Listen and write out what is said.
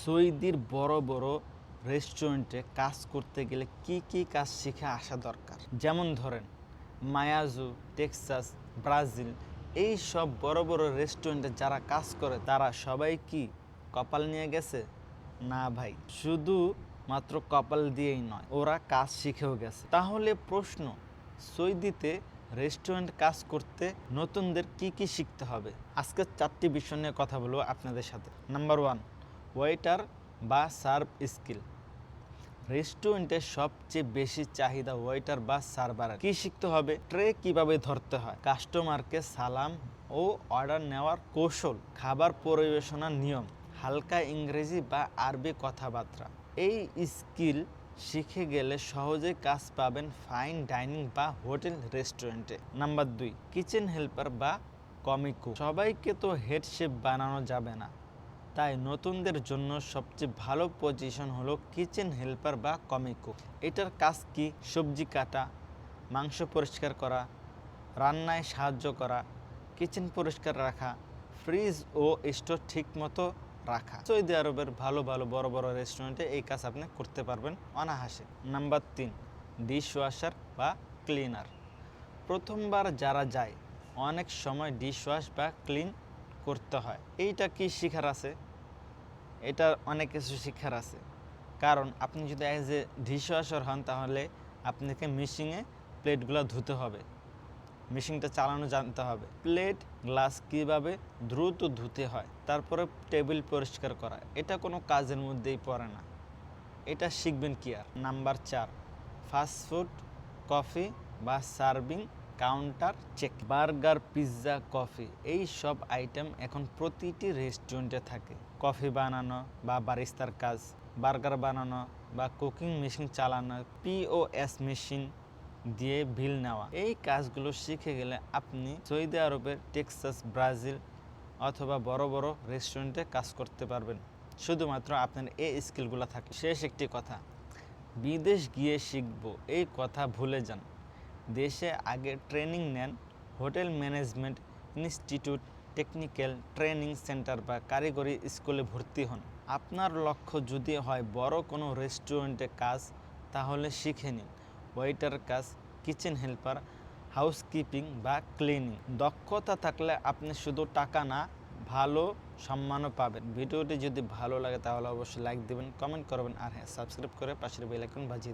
সৌদির বড় বড় রেস্টুরেন্টে কাজ করতে গেলে কি কি কাজ শিখে আসা দরকার? যেমন ধরেন, মায়াজু, টেক্সাস, ব্রাজিল, এই সব বড় বড় রেস্টুরেন্টে যারা কাজ করে, তারা সবাই কি কপাল নিয়ে গেছে? না ভাই, শুধু মাত্র কপাল দিয়েই নয়, ওরা কাজ শিখেও গেছে। তাহলে প্রশ্ন, সৌদিতে রেস্টুরেন্ট কাজ করতে নতুনদের কি কি শিখতে হবে? আজকে চারটি বিষয় নিয়ে কথা বলব আপনাদের সাথে। নাম্বার ওয়ান ওয়েটার বা সার্ভ স্কিল। রেস্টুরেন্টে সবচেয়ে বেশি চাহিদা ওয়েটার বা সার্ভার কি শিখতে হবে? ট্রে কীভাবে ধরতে হয়? কাস্টমারকে সালাম ও অর্ডার নেওয়ার কৌশল, খাবার পরিবেশনার নিয়ম, হালকা ইংরেজি বা আরবি কথাবার্তা। এই স্কিল শিখে গেলে সহজে কাজ পাবেন ফাইন ডাইনিং বা হোটেল রেস্টুরেন্টে। নাম্বার দুই, কিচেন হেল্পার বা কমিকো। সবাইকে তো হেড শেফ বানানো যাবে না। তাই নতুনদের জন্য সবচেয়ে ভালো পজিশন হলো কিচেন হেল্পার বা কমিকো এটার কাজ কি? সবজি কাটা, মাংস পরিষ্কার করা, রান্নায় সাহায্য করা কিচেন পরিষ্কার রাখা ফ্রিজ ও স্টোর ঠিক মতো রাখা। সৌদি আরবের ভালো ভালো বড় বড় রেস্টুরেন্টে এই কাজ আপনি করতে পারবেন অনাহাসে নাম্বার তিন ডিশ ওয়াশার বা ক্লিনার প্রথমবার যারা যায়, অনেক সময় ডিশ ওয়াশ বা ক্লিন করতে হয়। এইটা কি শিখার আছে? এটা অনেক কিছু শিক্ষার আছে। কারণ আপনি যদি অ্যাজ এ ডিশ ওয়াশার হন তাহলে আপনাকে মেশিনে প্লেটগুলো ধুতে হবে। মেশিনটা চালানো জানতে হবে। প্লেট গ্লাস কীভাবে দ্রুত ধুতে হয়, তারপরে টেবিল পরিষ্কার করা, এটা কোনো কাজের মধ্যেই পড়ে না। এটা শিখবেন কি আর? নাম্বার চার ফাস্টফুড কফি বা serving counter, check burger, pizza, coffee এই সব আইটেম এখন প্রতিটি রেস্টুরেন্টে থাকে। কফি বানানো বা বারিস্তার কাজ, বার্গার বানানো বা কুকিং মেশিন চালানো পিওএস মেশিন দিয়ে বিল নেওয়া। এই কাজগুলো শিখে গেলে আপনি সৌদি আরবের টেক্সাস, ব্রাজিল অথবা বড় বড় রেস্টুরেন্টে কাজ করতে পারবেন। শুধুমাত্র আপনার এই স্কিলগুলো থাকে। শেষ একটি কথা, বিদেশ গিয়ে শিখব, এই কথা ভুলে যান। দেশে আগে ট্রেনিং নেন hotel management institute, technical training centre বা কারিগরি স্কুলে ভর্তি হন। আপনার লক্ষ্য যদি হয় বড় কোনো রেস্টুরেন্টে কাজ, তাহলে শিখে নিন। ওয়েটার কাজ, কিচেন হেল্পার, হাউসকিপিং বা ক্লিনিং। দক্ষতা থাকলে আপনি শুধু টাকা না, ভালো সম্মানও পাবেন। ভিডিওটি যদি ভালো লাগে তাহলে অবশ্যই লাইক দিবেন, কমেন্ট করবেন। আর হ্যাঁ সাবস্ক্রাইব করে পাশের বেল আইকন বাজিয়ে